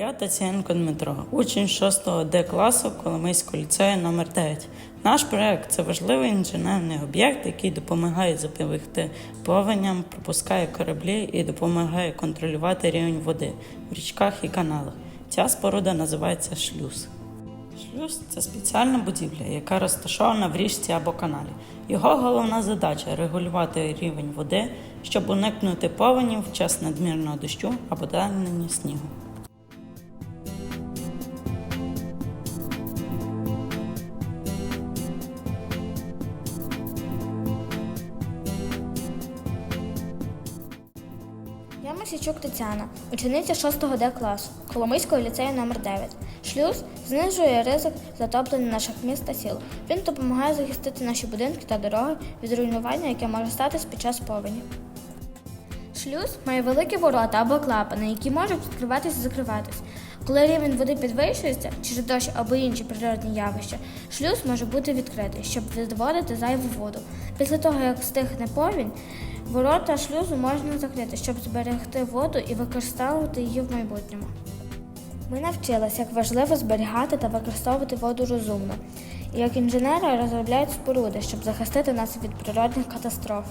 Я Тацянко Дмитро, учень 6 Д класу Коломийського ліцею номер 9 Наш проект це важливий інженерний об'єкт, який допомагає запобігти повеням, пропускає кораблі і допомагає контролювати рівень води в річках і каналах. Ця споруда називається шлюз. Шлюз це спеціальна будівля, яка розташована в річці або каналі. Його головна задача регулювати рівень води, щоб уникнути повенів в час надмірного дощу або танення снігу. Я Масічук Тетяна, учениця 6 Д класу Коломийського ліцею номер 9 Шлюз знижує ризик затоплення наших міст та сіл. Він допомагає захистити наші будинки та дороги від руйнування, яке може статись під час повені. Шлюз має великі ворота або клапани, які можуть відкриватися і закриватись. Коли рівень води підвищується, через дощ або інші природні явища, шлюз може бути відкритий, щоб відводити зайву воду. Після того, як стихне повінь, ворота шлюзу можна закрити, щоб зберегти воду і використовувати її в майбутньому. Ми навчилися, як важливо зберігати та використовувати воду розумно. І як інженери розробляють споруди, щоб захистити нас від природних катастроф.